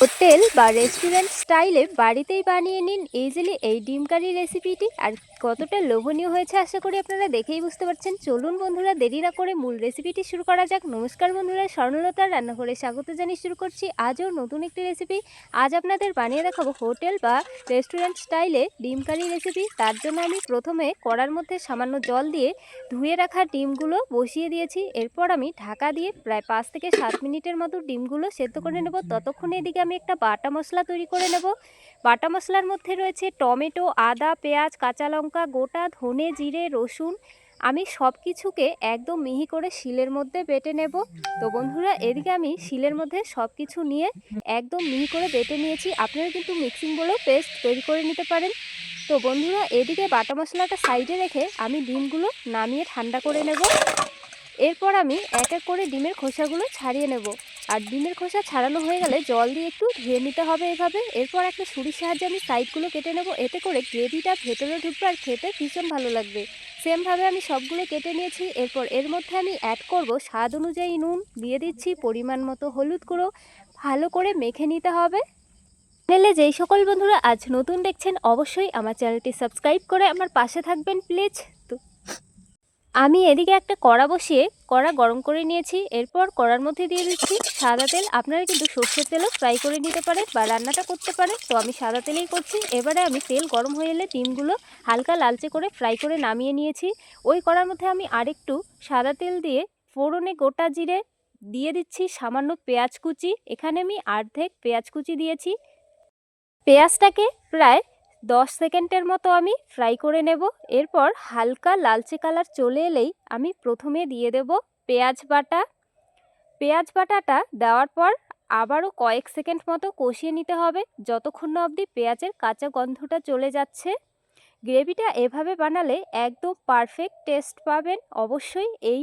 Hotel বা restaurant স্টাইলে বাড়িতেই বানিয়ে নিন ইজিলি এই ডিম কারি রেসিপিটি আর কতটা লোভনীয় হয়েছে আশা করি আপনারা দেখেই বুঝতে পারছেন। চলুন বন্ধুরা, দেরি না করে মূল রেসিপিটি শুরু করা যাক। নমস্কার বন্ধুরা স্বর্ণলতার রান্নাঘরে স্বাগত জানিয়ে শুরু করছি। আজও নতুন একটি রেসিপি। আজ আপনাদের বানিয়ে দেখাবো হোটেল বা রেস্টুরেন্ট স্টাইলে ডিম কারি রেসিপি। তার জন্য আমি প্রথমে কড়ার মধ্যে সামান্য জল দিয়ে ধুয়ে রাখা ডিমগুলো বসিয়ে দিয়েছি। এরপর আমি ঢাকা দিয়ে প্রায় পাঁচ থেকে সাত মিনিটের মতো ডিমগুলো সেদ্ধ করে নেব। ততক্ষণে এদিকে আমি একটা বাটা মশলা তৈরি করে নেব। বাটা মশলার মধ্যে রয়েছে টমেটো, আদা, পেঁয়াজ, কাঁচা লঙ্কা গোটা, ধনে, জিরে, রসুন, আমি সব কিছুকে একদম মিহি করে শিলের মধ্যে বেটে নেব। তো বন্ধুরা, এদিকে আমি শিলের মধ্যে সব কিছু নিয়ে একদম মিহি করে বেটে নিয়েছি। আপনারা কিন্তু মিক্সিং বলেও পেস্ট তৈরি করে নিতে পারেন। তো বন্ধুরা, এদিকে বাটা মশলাটা সাইডে রেখে আমি ডিমগুলো নামিয়ে ঠান্ডা করে নেব। এরপর আমি এক এক করে ডিমের খোসাগুলো ছাড়িয়ে নেব। আর ডিমের খোসা ছাড়ানো হয়ে গেলে জল দিয়ে একটু ধুয়ে নিতে হবে এভাবে। এরপর একটা ছুরির সাহায্যে আমি সাইডগুলো কেটে নেব। এতে করে গ্রেভিটা ভেতরে ঢুকবে আর খেতে ভীষণ ভালো লাগবে। সেমভাবে আমি সবগুলো কেটে নিয়েছি। এরপর এর মধ্যে আমি অ্যাড করব স্বাদ অনুযায়ী নুন। দিয়ে দিচ্ছি পরিমাণ মতো হলুদ গুঁড়ো। ভালো করে মেখে নিতে হবে। চ্যানেলে যেই সকল বন্ধুরা আজ নতুন দেখছেন, অবশ্যই আমার চ্যানেলটি সাবস্ক্রাইব করে আমার পাশে থাকবেন, প্লিজ। আমি এদিকে একটা কড়া বসিয়ে কড়া গরম করে নিয়েছি, এরপর কড়ার মধ্যে দিয়ে দিচ্ছি সাদা তেল। আপনারা কিন্তু সর্ষের তেলও ফ্রাই করে নিতে পারেন বা রান্নাটা করতে পারেন। তো আমি সাদা তেলেই করছি। এবারে আমি তেল গরম হয়ে এলে ডিমগুলো হালকা লালচে করে ফ্রাই করে নামিয়ে নিয়েছি। ওই কড়ার মধ্যে আমি আরেকটু সাদা তেল দিয়ে ফোড়নে গোটা জিরে দিয়ে দিচ্ছি সামান্য পেঁয়াজ কুচি। এখানে আমি অর্ধেক পেঁয়াজ কুচি দিয়েছি। পেঁয়াজটাকে প্রায় দশ সেকেন্ডের মতো আমি ফ্রাই করে নেব। এরপর হালকা লালচে কালার চলে এলেই আমি প্রথমে দিয়ে দেব পেঁয়াজ বাটা। পেঁয়াজ বাটাটা দেওয়ার পর আবারও কয়েক সেকেন্ড মতো কষিয়ে নিতে হবে, যতক্ষণ না অবধি পেঁয়াজের কাঁচা গন্ধটা চলে যাচ্ছে। গ্রেভিটা এভাবে বানালে একদম পারফেক্ট টেস্ট পাবেন। অবশ্যই এই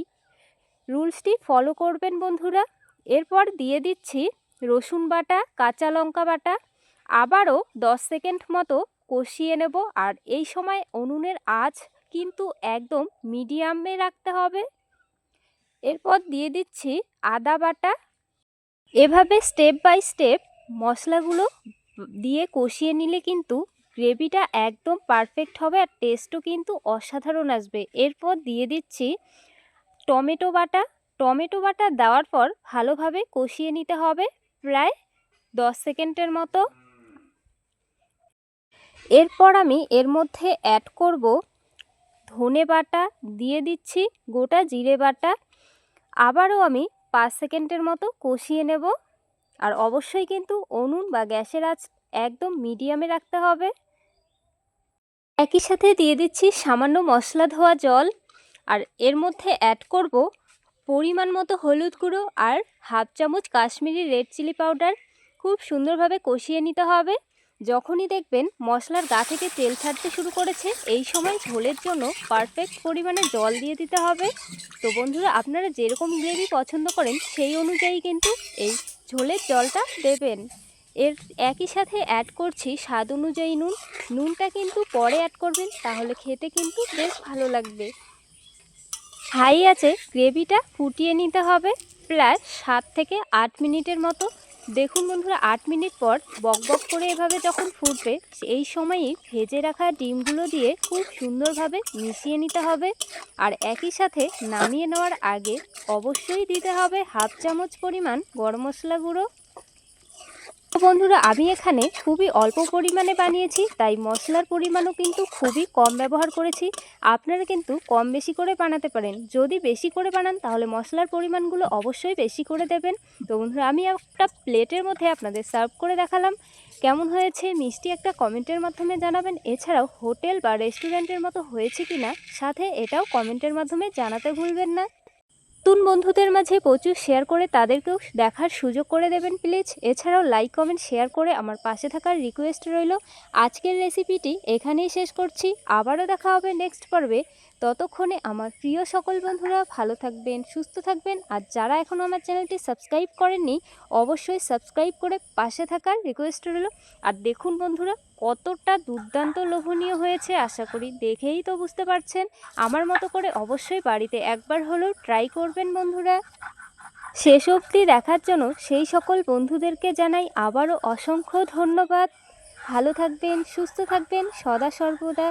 রুলসটি ফলো করবেন বন্ধুরা। এরপর দিয়ে দিচ্ছি রসুন বাটা, কাঁচা লঙ্কা বাটা। আবারও দশ সেকেন্ড মতো কষিয়ে নেব। আর এই সময় উনুনের আঁচ কিন্তু একদম মিডিয়ামে রাখতে হবে। এরপর দিয়ে দিচ্ছি আদা বাটা। এভাবে স্টেপ বাই স্টেপ মশলাগুলো দিয়ে কষিয়ে নিলে কিন্তু গ্রেভিটা একদম পারফেক্ট হবে আর টেস্টও কিন্তু অসাধারণ আসবে। এরপর দিয়ে দিচ্ছি টমেটো বাটা। টমেটো বাটা দেওয়ার পর ভালোভাবে কষিয়ে নিতে হবে প্রায় দশ সেকেন্ডের মতো। এরপর আমি এর মধ্যে অ্যাড করব ধনে বাটা, দিয়ে দিচ্ছি গোটা জিরে বাটা। আবারও আমি পাঁচ সেকেন্ডের মতো কষিয়ে নেব। আর অবশ্যই কিন্তু উনুন বা গ্যাসের আঁচ একদম মিডিয়ামে রাখতে হবে। একই সাথে দিয়ে দিচ্ছি সামান্য মশলা ধোয়া জল। আর এর মধ্যে অ্যাড করব পরিমাণ মতো হলুদ গুঁড়ো আর হাফ চামচ কাশ্মীরি রেড চিলি পাউডার খুব সুন্দরভাবে কষিয়ে নিতে হবে। যখনই দেখবেন মশলার গা থেকে তেল ছাড়তে শুরু করেছে, এই সময় ঝোলের জন্য পারফেক্ট পরিমাণে জল দিয়ে দিতে হবে। তো বন্ধুরা, আপনারা যেরকম গ্রেভি পছন্দ করেন, সেই অনুযায়ী কিন্তু এই ঝোলের জলটা দেবেন। এর একই সাথে অ্যাড করছি স্বাদ অনুযায়ী নুন। নুনটা কিন্তু পরে অ্যাড করবেন, তাহলে খেতে কিন্তু বেশ ভালো লাগবে। হাই আছে, গ্রেভিটা ফুটিয়ে নিতে হবে প্রায় সাত থেকে আট মিনিটের মতো। দেখুন বন্ধুরা, আট মিনিট পর বক বক করে এভাবে যখন ফুটবে এই সময়ই ভেজে রাখা ডিমগুলো দিয়ে খুব সুন্দরভাবে মিশিয়ে নিতে হবে। আর একই সাথে নামিয়ে নেওয়ার আগে অবশ্যই দিতে হবে হাফ চামচ পরিমাণ গরম মশলা গুঁড়ো। বন্ধুরা, আমি এখানে খুবই অল্প পরিমাণে বানিয়েছি, তাই মশলার পরিমাণও কিন্তু খুবই কম ব্যবহার করেছি। আপনারা কিন্তু কম বেশি করে বানাতে পারেন। যদি বেশি করে বানান, তাহলে মশলার পরিমাণগুলো অবশ্যই বেশি করে দেবেন। তো বন্ধুরা, আমি একটা প্লেটের মধ্যে আপনাদের সার্ভ করে দেখালাম। কেমন হয়েছে মিষ্টি একটা কমেন্টের মাধ্যমে জানাবেন। এছাড়াও হোটেল বা রেস্টুরেন্টের মতো হয়েছে কি না সাথে এটাও কমেন্টের মাধ্যমে জানাতে ভুলবেন না। নতুন বন্ধুদের মাঝে প্রচুর শেয়ার করে তাদেরকেও দেখার সুযোগ করে দেবেন প্লিজ। এছাড়াও লাইক কমেন্ট শেয়ার করে আমার পাশে থাকার রিকোয়েস্ট রইল। আজকের রেসিপিটি এখানেই শেষ করছি। আবারও দেখা হবে নেক্সট পর্বে। ততক্ষণে আমার প্রিয় সকল বন্ধুরা ভালো থাকবেন, সুস্থ থাকবেন। আর যারা এখনও আমার চ্যানেলটি সাবস্ক্রাইব করেননি, অবশ্যই সাবস্ক্রাইব করে পাশে থাকার রিকোয়েস্ট রইল। আর দেখুন বন্ধুরা, কতটা দুর্দান্ত লোভনীয় হয়েছে, আশা করি দেখেই তো বুঝতে পারছেন। আমার মতো করে অবশ্যই বাড়িতে একবার হলেও ট্রাই করবেন বন্ধুরা। শেষ অবধি দেখার জন্য সেই সকল বন্ধুদেরকে জানাই আবারও অসংখ্য ধন্যবাদ। ভালো থাকবেন, সুস্থ থাকবেন। সদা সর্বদা।